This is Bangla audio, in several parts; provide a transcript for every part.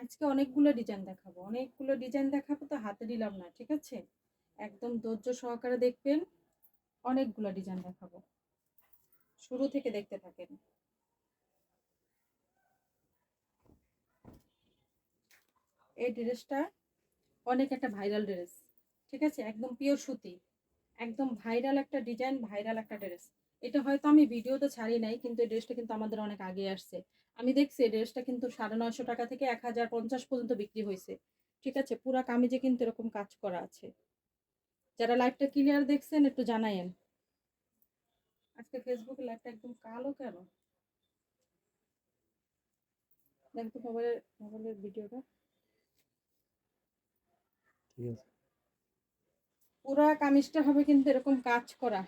আজকে অনেকগুলো ডিজাইন দেখাবো। অনেকগুলো ডিজাইন দেখাবো তো হাতে দিলাম না, ঠিক আছে? একদম ধৈর্য সহকারে দেখবেন, অনেকগুলো ডিজাইন দেখাবো। শুরু থেকে দেখতে থাকেন। এই ড্রেসটা অনেক একটা ভাইরাল ড্রেস ঠিক আছে? একদম পিওর সুতি, একদম ভাইরাল একটা ডিজাইন ভাইরাল একটা ড্রেস এটা হয়তো আমি ভিডিওতে ছাড়ি নাই, কিন্তু এই ড্রেসটা কিন্তু আমাদের অনেক আগে আসছে। আমি দেখছি এই ড্রেসটা কিন্তু সাড়ে নয়শো টাকা থেকে এক হাজার পঞ্চাশ পর্যন্ত বিক্রি হয়েছে। ঠিক আছে পুরা কামিজে কিন্তু এরকম কাজ করা আছে। যারা লাইভটা ক্লিয়ার দেখছেন একটু জানায়েন। আজকে ফেসবুকে লাইভটা একদম কালো কেন? দেখতো মোবাইলের মোবাইলের ভিডিওটা ঠিক আছে। পুরা কামিজটা হবে কিন্তু এরকম কাজ করা।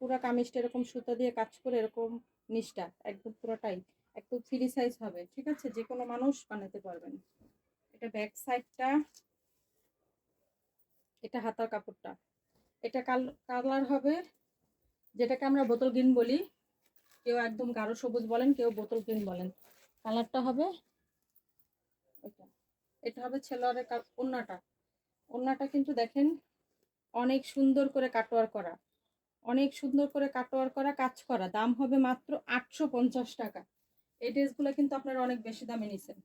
পুরা কামিজটা এরকম সুতা দিয়ে কাজ করে এরকম নিষ্ঠা একদম পুরোটাই একদম ফ্রি সাইজ হবে, ঠিক আছে? যে কোনো মানুষ বানাতে পারবেন। এটা ব্যাক সাইডটা, এটা হাতার কাপড়টা। এটা কালার হবে, যেটাকে আমরা বোতল গ্রিন বলি। কেউ একদম গাঢ় সবুজ বলেন, কেউ বোতল গ্রিন বলেন। কালারটা হবে এটা এটা হবে ছেলোয়ারের ওন্নাটা। ওন্নাটা কিন্তু দেখেন অনেক সুন্দর করে কাটোয়ার করা। অনেক সুন্দর করে কাটোয়ার করা, কাজ করা। দাম হবে মাত্র আটশো পঞ্চাশ টাকা। এই ড্রেসগুলো কিন্তু আপনারা অনেক বেশি দামে নিছেন।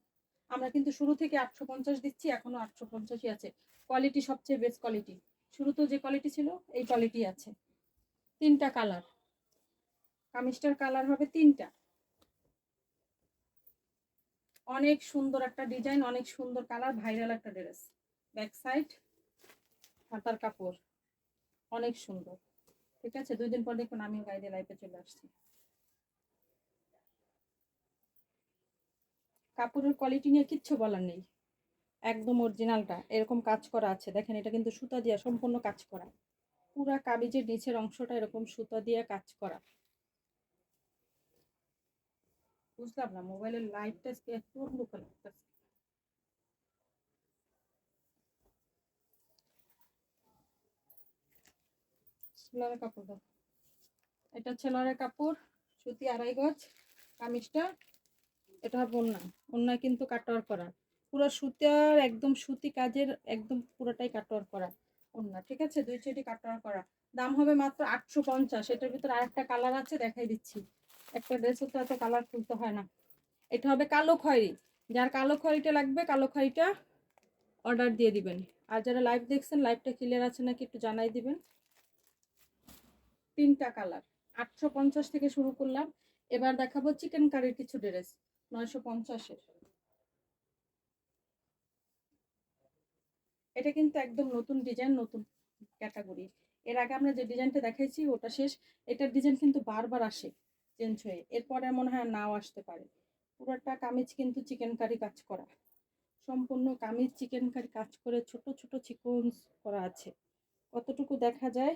আমরা কিন্তু শুরু থেকে আটশো পঞ্চাশ দিচ্ছি, এখনও আটশো পঞ্চাশই আছে। কোয়ালিটি সবচেয়ে বেস্ট কোয়ালিটি। শুরুতেও যে কোয়ালিটি ছিল, এই কোয়ালিটি আছে। তিনটা কালার। কামিজটার কালার হবে তিনটা। অনেক সুন্দর একটা ডিজাইন, অনেক সুন্দর কালার, ভাইরাল একটা ড্রেস। ব্যাক সাইড হাতার কাপড়। অনেক সুন্দর। ঠিক আছে? দুই দিন পর দেখুন, আমিও দিয়ে লাইফে চলে আসছি। কাপড়ের কোয়ালিটি নিয়ে কিচ্ছু বলার নেই। একদম অরিজিনালটা এরকম কাজ করা আছে। দেখেন, এটা কিন্তু সুতা দিয়ে সম্পূর্ণ কাজ করা। পুরা কাবিজের নিচের অংশটা এরকম সুতা দিয়ে কাজ করা। বুঝলাম না মোবাইলের লাইটটা এত অন্ধকার লাগতেছে। কাপড় এটা ছেলের কাপড়, সুতি আড়াই গজ, কামিজটা এটা হবে ওন্নায় কিন্তু কাটোয়ার করা। পুরো সুতার একদম সুতি কাজের একদম পুরোটাই কাটোয়ার করা। ওন্না ঠিক আছে? দুই চেটি কাটোয়ার করা। দাম হবে মাত্র আটশো পঞ্চাশ। এটার ভিতরে আরেকটা কালার আছে, দেখাই দিচ্ছি। একটা ড্রেস হতে এত কালার খুলতে হয় না। এটা হবে কালো খয়েরি। যার কালো খয়েরিটা লাগবে, কালো খয়েরিটা অর্ডার দিয়ে দিবেন। আর যারা লাইভ দেখছেন লাইভটা ক্লিয়ার আছে নাকি একটু জানাই দিবেন। তিনটা কালার। আটশো পঞ্চাশ থেকে শুরু করলাম। এবার দেখাবো চিকেন কারির কিছু ড্রেস নয়শো পঞ্চাশের। এটা কিন্তু একদম নতুন ডিজাইন নতুন ক্যাটাগরি এর আগে আমরা যে ডিজাইনটা দেখাইছি, ওটা শেষ। এটার ডিজাইন কিন্তু বারবার আসে চেঞ্জ হয়ে। এরপরে মনে হয় নাও আসতে পারে। পুরোটা কামিজ কিন্তু চিকেন কারি কাজ করা। সম্পূর্ণ কামিজ চিকেন কারি কাজ করে ছোট ছোট চিকন করা আছে। কতটুকু দেখা যায়,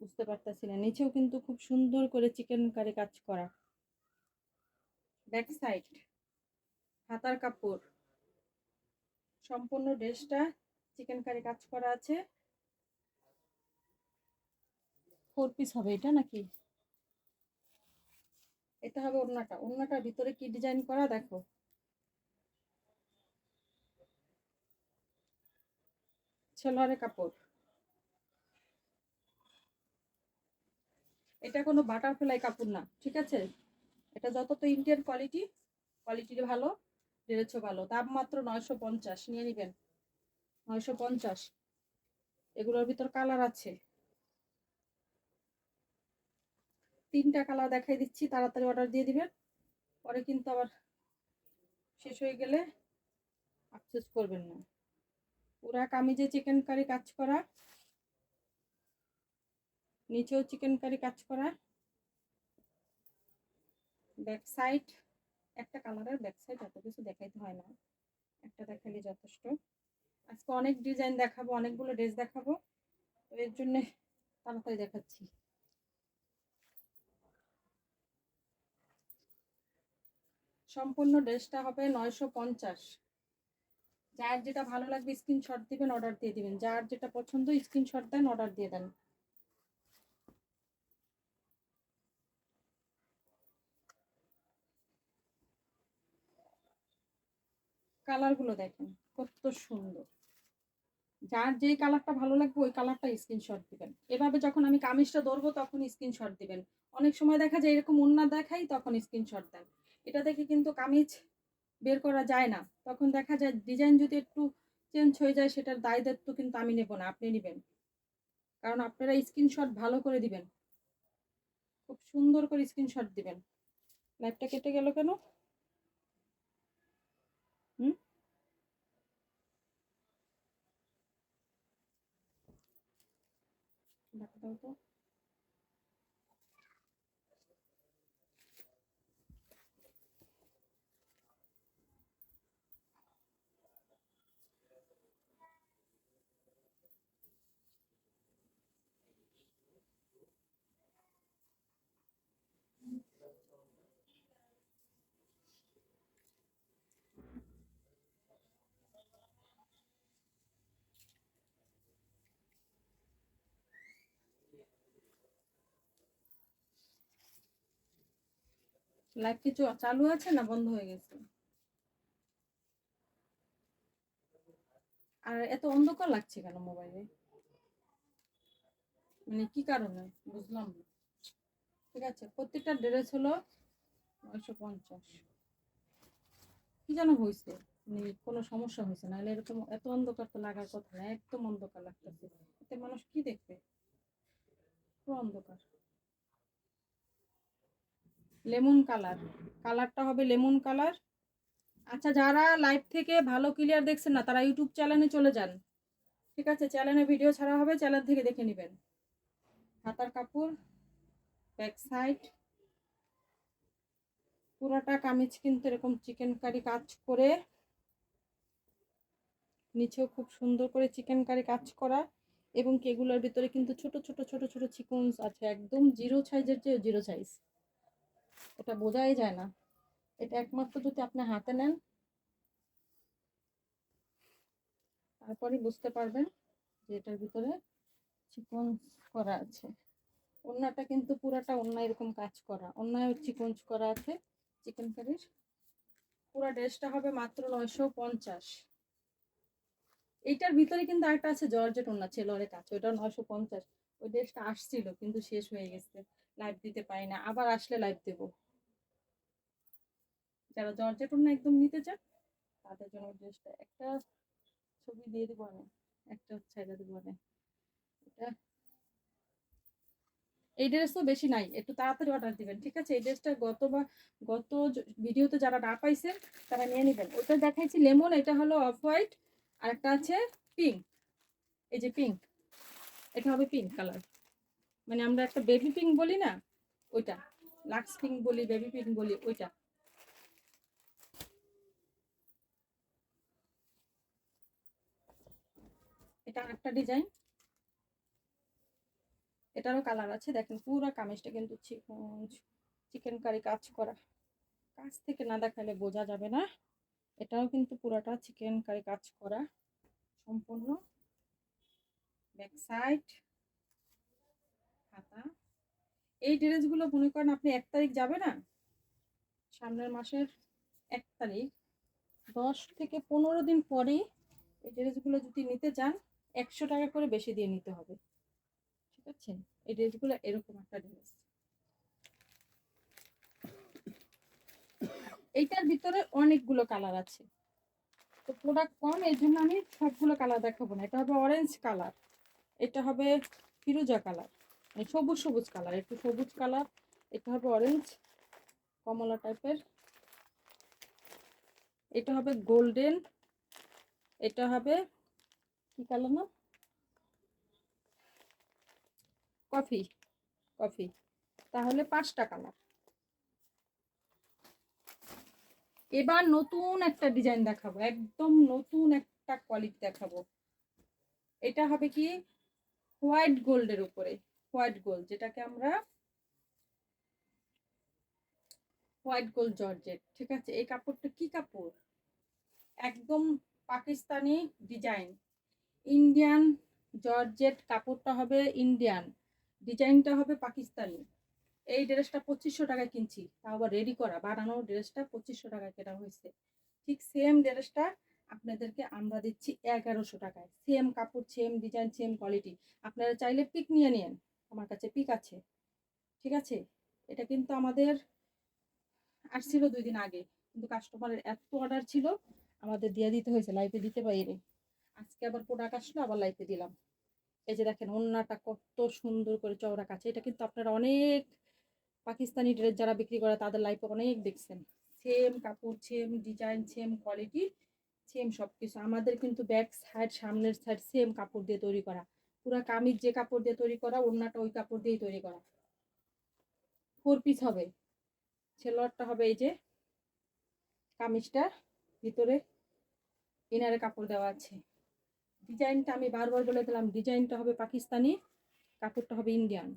বুঝতে পারতেছি না। নিচেও কিন্তু খুব সুন্দর করে চিকেন কারি কাজ করা। ব্যাক সাইড হাতার কাপড়। সম্পূর্ণ ড্রেসটা চিকেন কারি কাজ করা আছে। ফোর পিস হবে এটা নাকি? এটা হবে ওড়নাটা। ওড়নাটার ভিতরে কি ডিজাইন করা দেখো। ছেলোয়ারের কাপড়। এটা কোনো বাটারফ্লাই কাপড় না, ঠিক আছে? এটা যত তো ইন্ডিয়ান কোয়ালিটি কোয়ালিটির ভালো ড্রেসও ভালো। দাম মাত্র নয়শো পঞ্চাশ, নিয়ে নেবেন। নয়শো পঞ্চাশ। এগুলোর ভিতর কালার আছে। তিনটা কালার দেখাই দিচ্ছি, তাড়াতাড়ি অর্ডার দিয়ে দিবেন। পরে কিন্তু আবার শেষ হয়ে গেলে আফসোস করবেন না। পুরা কামিজে চিকেন কারি কাজ করা, নিচেও চিকেন কারি কাজ করা। ব্যাক সাইড একটা কালারের ব্যাক এত কিছু দেখাইতে হয় না। একটা দেখালে যথেষ্ট। আজকে অনেক ডিজাইন দেখাবো, অনেকগুলো ড্রেস দেখাবো। তো এর জন্যে তাড়াতাড়ি দেখাচ্ছি। সম্পূর্ণ ড্রেসটা হবে নয়শো পঞ্চাশ। যার যেটা ভালো লাগবে স্ক্রিনশট দিবেন অর্ডার দিয়ে দিবেন। যার যেটা পছন্দ স্ক্রিনশট দেন অর্ডার দিয়ে দেন। কালারগুলো দেখেন, কত সুন্দর। যার যেই কালারটা ভালো লাগবে, ওই কালারটা স্ক্রিনশট দিবেন। এভাবে যখন আমি কামিজটা ধরবো, তখন স্ক্রিনশট দিবেন। অনেক সময় দেখা যায়, এরকম ওন্না দেখাই, তখন স্ক্রিনশট দেন। এটা দেখে কিন্তু কামিজ বের করা যায় না। তখন দেখা যায় ডিজাইন যদি একটু চেঞ্জ হয়ে যায়, সেটার দায় দায়িত্ব কিন্তু আমি নেব না, আপনি নেবেন। কারণ আপনারা স্ক্রিনশট ভালো করে দিবেন। খুব সুন্দর করে স্ক্রিনশট দিবেন। লাইভটা কেটে গেল কেন? দেখো লাইভ কি চালু আছে না বন্ধ হয়ে গেছে? আর এত অন্ধকার লাগছে কেন মোবাইলে মানে কি কারণে? বুঝলাম না। ঠিক আছে, প্রত্যেকটা ড্রেস হলো নয়শো পঞ্চাশ। কি যেন হয়েছে মানে কোনো সমস্যা হয়েছে না এরকম এত অন্ধকার তো লাগার কথা না, একদম অন্ধকার লাগতেছে। এতে মানুষ কি দেখবে? অন্ধকার। Lemon colour. কালারটা হবে লেমন কালার। আচ্ছা যারা লাইভ থেকে ভালো ক্লিয়ার দেখছেন না, তারা ইউটিউব চ্যানেলে চলে যান। ঠিক আছে চ্যানেলে ভিডিও ছাড়া হবে চ্যানেল থেকে দেখে নেবেন। হাতার কাপড় ব্যাক সাইড পুরাটা কামিজ কিন্তু এরকম চিকেন কারি কাজ করে। নিচেও খুব সুন্দর করে চিকেন কারি কাজ করা। এবং কি এগুলোর ভিতরে কিন্তু ছোট ছোট ছোট ছোট চিকনস আছে। একদম জিরো সাইজের চেয়ে জিরো সাইজ এটা বোঝাই যায় না। এটা একমাত্র যদি আপনি হাতে নেন তারপরে বুঝতে পারবেন যে এটার ভিতরে চিকন করা আছে। ওন্নাটা কিন্তু পুরাটা ওন্না এরকম কাজ করা। অন্যায় চিকন করা আছে, চিকেন কারির। পুরা ড্রেসটা হবে মাত্র নয়শো পঞ্চাশ। এইটার ভিতরে কিন্তু আরেকটা আছে, জর্জেট ওন্না ছেলরে কাছে ওটা নয়শো পঞ্চাশ। ওই ড্রেসটা আসছিল, কিন্তু শেষ হয়ে গেছে। লাইভ দিতে পারি না, আবার আসলে লাইভ দেব। যারা জর্জেট ওন্না একদম নিতে চান, তাদের জন্য ড্রেসটা একটা ছবি দিয়ে দেবো আমি, একটা ছেড়ে দেবো আমি। এটা এই ড্রেস তো বেশি নাই, একটু তাড়াতাড়ি অর্ডার দিবেন, ঠিক আছে? এই ড্রেসটা গত বা গত ভিডিওতে যারা না পাইছেন, তারা নিয়ে নেবেন। ওটা দেখাইছি লেমন, এটা হলো অফ হোয়াইট আর একটা আছে পিঙ্ক এই যে পিঙ্ক এটা হবে পিঙ্ক কালার মানে আমরা একটা বেবি পিঙ্ক বলি না? ওইটা। লাক্স পিঙ্ক বলি বেবি পিঙ্ক বলি, ওইটা। এটা একটা ডিজাইন এটারও কালার আছে, দেখেন, পুরো কামিজটা কিন্তু চিকন কারি কাজ করা। কাছ থেকে না দেখালে বোঝা যাবে না। এটাও কিন্তু পুরোটা চিকেন কারি কাজ করা। সম্পূর্ণ। ব্যাক সাইড হাতা এই ড্রেসগুলো মনে করেন আপনি এক তারিখ যাবে না? সামনের মাসের এক তারিখ। দশ থেকে পনেরো দিন পরেই এই ড্রেসগুলো যদি নিতে চান একশো টাকা করে বেশি দিয়ে নিতে হবে। ঠিক আছে? এই ড্রেসগুলো এরকম একটা ড্রেস। এইটার ভিতরে অনেকগুলো কালার আছে। তো প্রোডাক্ট কম, এই জন্য আমি সবগুলো কালার দেখাবো না। এটা হবে অরেঞ্জ কালার। এটা হবে ফিরোজা কালার। সবুজ সবুজ কালার একটু সবুজ কালার এটা হবে অরেঞ্জ কমলা টাইপের এটা হবে গোল্ডেন এটা হবে কি কালার না? কফি কফি তাহলে পাঁচটা কালার এবার নতুন একটা ডিজাইন দেখাবো, একদম নতুন একটা কোয়ালিটি দেখাবো। এটা হবে কি? হোয়াইট গোল্ডের উপরে। হোয়াইট গোল্ড যেটাকে আমরা হোয়াইট গোল্ড জর্জেট, ঠিক আছে? এই কাপড়টা কি কাপড়? একদম পাকিস্তানি ডিজাইন। ইন্ডিয়ান জর্জেট কাপড়টা হবে ইন্ডিয়ান, ডিজাইনটা হবে পাকিস্তানি। এই ড্রেসটা পঁচিশশো টাকায় কিনছি, তাও আবার রেডি করা, বানানো ড্রেসটা পঁচিশশো টাকায় কেনা হয়েছে। ঠিক সেম ড্রেসটা আপনাদেরকে আমরা দিচ্ছি এগারোশো টাকায়। সেম কাপড় সেম ডিজাইন সেম কোয়ালিটি আপনারা চাইলে পিক নিয়ে নিন। আমার কাছে পিক আছে। ঠিক আছে? এটা কিন্তু আমাদের আসছিল দুই দিন আগে। কিন্তু কাস্টমারের এত অর্ডার ছিল, আমাদের দিয়ে দিতে হয়েছে লাইফে দিতে পারিনি। আজকে আবার প্রোডাক্ট আসলো, আবার লাইফে দিলাম। এই যে দেখেন, ওন্নাটা কত সুন্দর করে চওড়া কাছে এটা কিন্তু আপনারা অনেক পাকিস্তানি ড্রেস যারা বিক্রি করে, তাদের লাইফে অনেক দেখছেন। সেম কাপড় same design same quality same সব কিছু আমাদের কিন্তু ব্যাক সাইড সামনের সাইড সেম কাপড় দিয়ে তৈরি করা। পুরো কামিজ যে কাপড় দিয়ে তৈরি করা, ওড়নাটা ওই কাপড় দিয়েই তৈরি করা। ফোর পিস হবে। ছেলোয়ারটা হবে এই যে কামিজটা ভিতরে ইনারে কাপড় দেওয়া আছে। ডিজাইনটা আমি বারবার বলে দিলাম ডিজাইনটা হবে পাকিস্তানি, কাপড়টা হবে ইন্ডিয়ান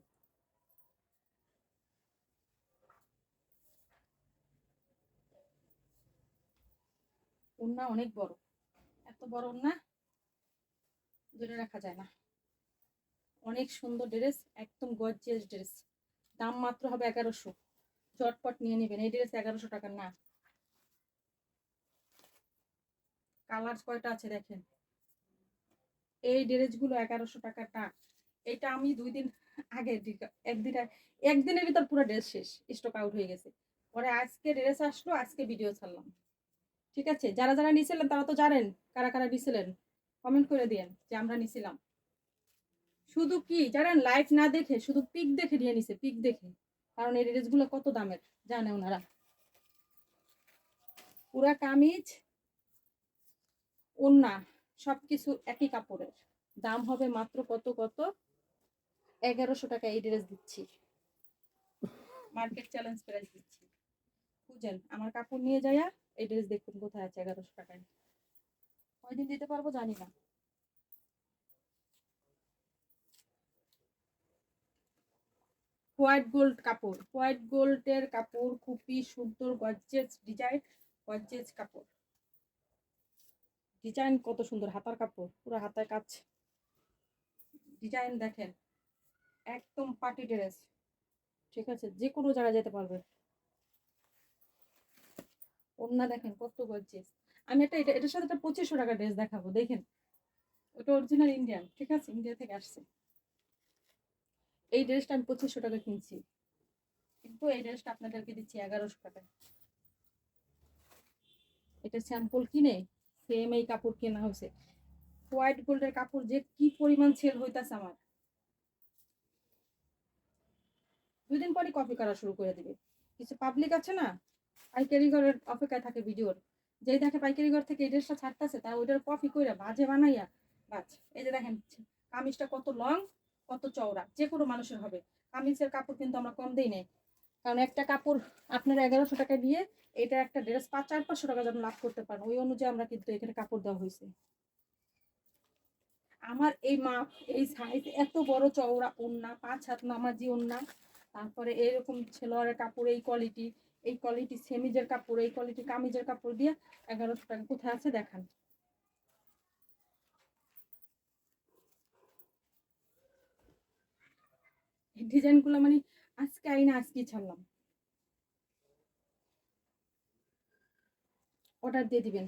ওড়না অনেক বড়। এত বড় ওড়না, ধরে রাখা যায় না। অনেক সুন্দর ড্রেস, একদম গর্জিয়াস ড্রেস দাম মাত্র হবে এগারোশো। চটপট নিয়ে নেবেন। এই ড্রেস এগারোশো টাকার না। কালার কয়টা আছে দেখেন? এই ড্রেসগুলো এগারোশো টাকার না এটা আমি দুই দিন আগে একদিন একদিনের ভিতর পুরো ড্রেস শেষ। স্টক আউট হয়ে গেছে। পরে আজকে ড্রেস আসলো, আজকে ভিডিও ছাড়লাম। ঠিক আছে? যারা যারা নিছিলেন, তারা তো জানেন কারা কারা নিছিলেন। কমেন্ট করে দিয়েন যে আমরা নিছিলাম। শুধু কি জানেন লাইভ না দেখে, শুধু পিক দেখে নিয়ে নিছে পিক দেখে। কারণ এই ড্রেসগুলো কত দামের, জানে ওনারা। পুরা কামিজ ওন্না সবকিছু একই কাপড়ের। দাম হবে মাত্র কত কত? এগারোশো টাকা এই ড্রেস দিচ্ছি। মার্কেট চ্যালেঞ্জ প্রাইস দিচ্ছি। বুঝেন, আমার কাপড় নিয়ে যাইয়া এই ড্রেস দেখুন কোথায় আছে এগারোশো টাকায়। কয়দিন দিতে পারব জানি না। হোয়াইট গোল্ড কাপড়। হোয়াইট গোল্ডের কাপড় খুবই সুন্দর গর্জেস ডিজাইন গর্জেস কাপড়। ডিজাইন কত সুন্দর, হাতার কাপড়, পুরো হাতার কাজ। ডিজাইন দেখেন, একদম পার্টি ড্রেস। ঠিক আছে যে কোনো জায়গায় যেতে পারবে ওড়না দেখেন, কত গর্জেস আমি একটা, এটা, এটার সাথে একটা পঁচিশশো টাকা ড্রেস দেখাবো, দেখেন। ওটা অরিজিনাল ইন্ডিয়ান ঠিক আছে ইন্ডিয়া থেকে আসছে। এই ড্রেসটা আমি পঁচিশশো টাকা কিনছি। কিন্তু এই ড্রেসটা আপনাদেরকে দিচ্ছি এগারোশো টাকায়। এটা স্যাম্পল কিনে সেম এই কাপড় কেনা হয়েছে। হোয়াইট গোল্ডের কাপড় যে কি পরিমাণ সেল হইতাছে আমার। দুই দিন পরে কপি করা শুরু করে দিবে। কিছু পাবলিক আছে না, পাইকারি ঘরের অপেক্ষায় থাকে ভিডিওর। যেই দেখে পাইকারি ঘর থেকে এই ড্রেসটা ছাড়তেছে, তা ওইটার কপি কইরা বাজে বানাইয়া, বাজ। এই যে দেখেন, কামিজটা কত লং কত চওড়া যে কোনো মানুষের হবে। কামিজের কাপড় কিন্তু আমরা কম দিই নাই। কারণ একটা কাপড় আপনারা এগারোশো টাকা দিয়ে এটা একটা ড্রেস পাঁচ, চার, পাঁচশো টাকা যেন লাভ করতে পারেন, ওই অনুযায়ী আমরা কিন্তু এখানে কাপড় দেওয়া হয়েছে। আমার এই মাপ এই সাইজ এত বড় চওড়া ওন্না পাঁচ হাত নামাজি ওন্না তারপরে এরকম ছেলোয়ারের কাপড়, এই কোয়ালিটি এই কোয়ালিটি সেমিজের কাপড়, এই কোয়ালিটি কামিজের কাপড় দিয়ে এগারোশো টাকা কোথায় আছে দেখান। ডিজাইনগুলো মানে আজকে আই না আজকে ছাড়লাম। অর্ডার দিয়ে দিবেন।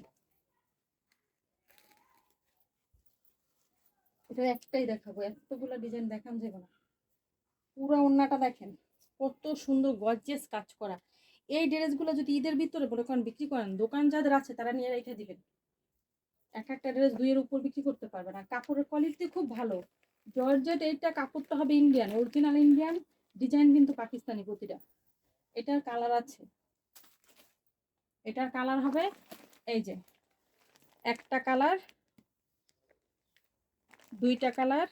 এটা একটাই দেখাবো, এতগুলো ডিজাইন দেখান যাবে না। পুরো ওন্নাটা দেখেন, কত সুন্দর গর্জেস কাজ করা। এই ড্রেসগুলো যদি ঈদের ভিতরে মনে করেন বিক্রি করেন, দোকান যাদের আছে তারা নিয়ে রেখে দিবেন। এক একটা ড্রেস দুইয়ের উপর বিক্রি করতে পারবেন আর কাপড়ের কোয়ালিটি খুব ভালো। জর্জেট এইটা কাপড়টা হবে ইন্ডিয়ান অরিজিনাল ইন্ডিয়ান ডিজাইন কিন্তু পাকিস্তানি প্রতিটা। এটার কালার আছে। এটার কালার হবে এই যে, একটা কালার দুইটা কালার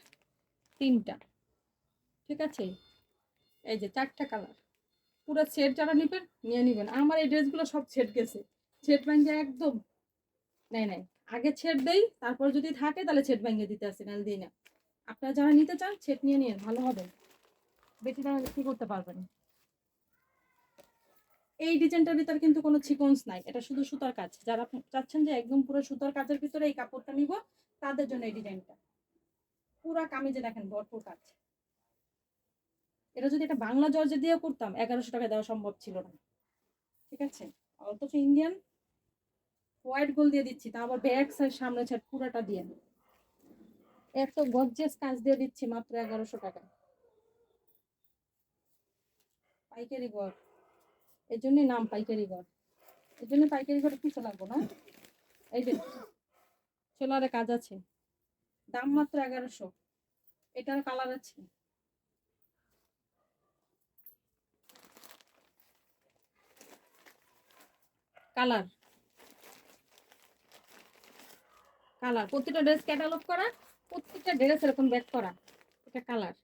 তিনটা। ঠিক আছে? এই যে, চারটা কালার পুরো সেট যারা নেবেন, নিয়ে নেবেন। আমার এই ড্রেসগুলো সব সেট গেছে। সেট ব্যাঙ্গে একদম, নেই নেই। আগে ছেট দেই, তারপর যদি থাকে, তাহলে ছেট ব্যাঙ্গে দিতে আসে নাহলে দিই না। আপনারা যারা নিতে চান ছেট নিয়ে নিন, ভালো হবে। বেশি দামে বিক্রি করতে পারবেন। এই ডিজাইনটার ভিতরে কিন্তু কোনো সিকোয়েন্স নাই, এটা শুধু সুতার কাজ। যারা চাচ্ছেন যে একদম পুরো সুতার কাজের ভিতরে এই কাপড়টা নিব, তাদের জন্য এই ডিজাইনটা। পুরা কামিজে দেখেন, ভরপুর কাজ। এটা যদি এটা বাংলা জর্জে দিয়ে করতাম, এগারোশো টাকা দেওয়া সম্ভব ছিল না। ঠিক আছে? অথচ ইন্ডিয়ান হোয়াইট গোল দিয়ে দিচ্ছি, তা আবার ব্যাক সাইড সামনে ছাড় পুরাটা দিয়ে এত গর্জেস কাজ দিয়ে দিচ্ছি মাত্র এগারোশো টাকা। পাইকারি ঘর এর জন্যই নাম পাইকারি ঘর এর জন্য পাইকারি ঘরে কিছু লাগবো না? এই যে সোলারে কাজ আছে। দাম মাত্র এগারোশো। এটার কালার আছে। কালার কালার প্রতিটা ড্রেস ক্যাটালগ করা। প্রত্যেকটা ড্রেস এরকম ব্যাক করা। এটা কালার।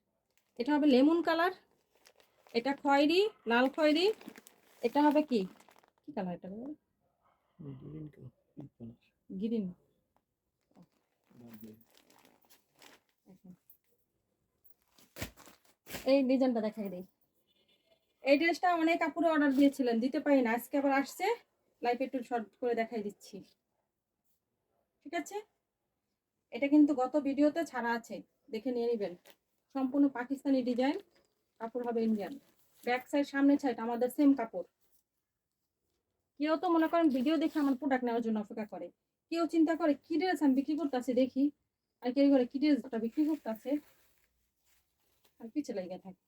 এটা হবে লেমন কালার এটা খয়েরি লাল খয়েরি এটা হবে কি? কি কালার এটা? গ্রিন এই ডিজাইনটা দেখাই দিই। এই ড্রেসটা অনেক কাপড়ে অর্ডার দিয়েছিলেন দিতে পারি না। আজকে আবার আসছে লাইফ একটু শর্ট করে দেখাই দিচ্ছি। ঠিক আছে? এটা কিন্তু গত ভিডিওতে ছাড়া আছে, দেখে নিয়ে নেবেন। সম্পূর্ণ পাকিস্তানি ডিজাইন, কাপড় হবে ইন্ডিয়ান ব্যাক সাইড সামনে সাইড আমাদের সেম কাপড়। কেউ তো মনে করেন ভিডিও দেখে আমার প্রোডাক্ট নেওয়ার জন্য অপেক্ষা করে। কেউ চিন্তা করে, কি ড্রেস আমি বিক্রি করতেছি, দেখি। আর কেউ করে, কি ড্রেসটা বিক্রি করতেছে? আর পিছিয়ে লেগে থাকে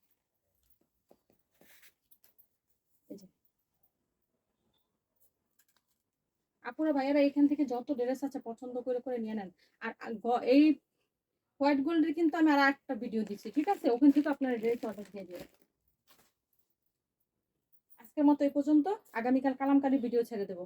এই যে আপুরা ভাইয়ারা এখান থেকে যত ড্রেস আছে পছন্দ করে করে নিয়ে নেন। আর এই হোয়াইট গোল্ডের কিন্তু আমি আর একটা ভিডিও দিচ্ছি, ঠিক আছে? ওখান থেকে আপনারা ড্রেস অর্ডার দিয়ে দেবেন আজকের মতো এই পর্যন্ত। আগামীকাল কালামকারী ভিডিও ছেড়ে দেবো।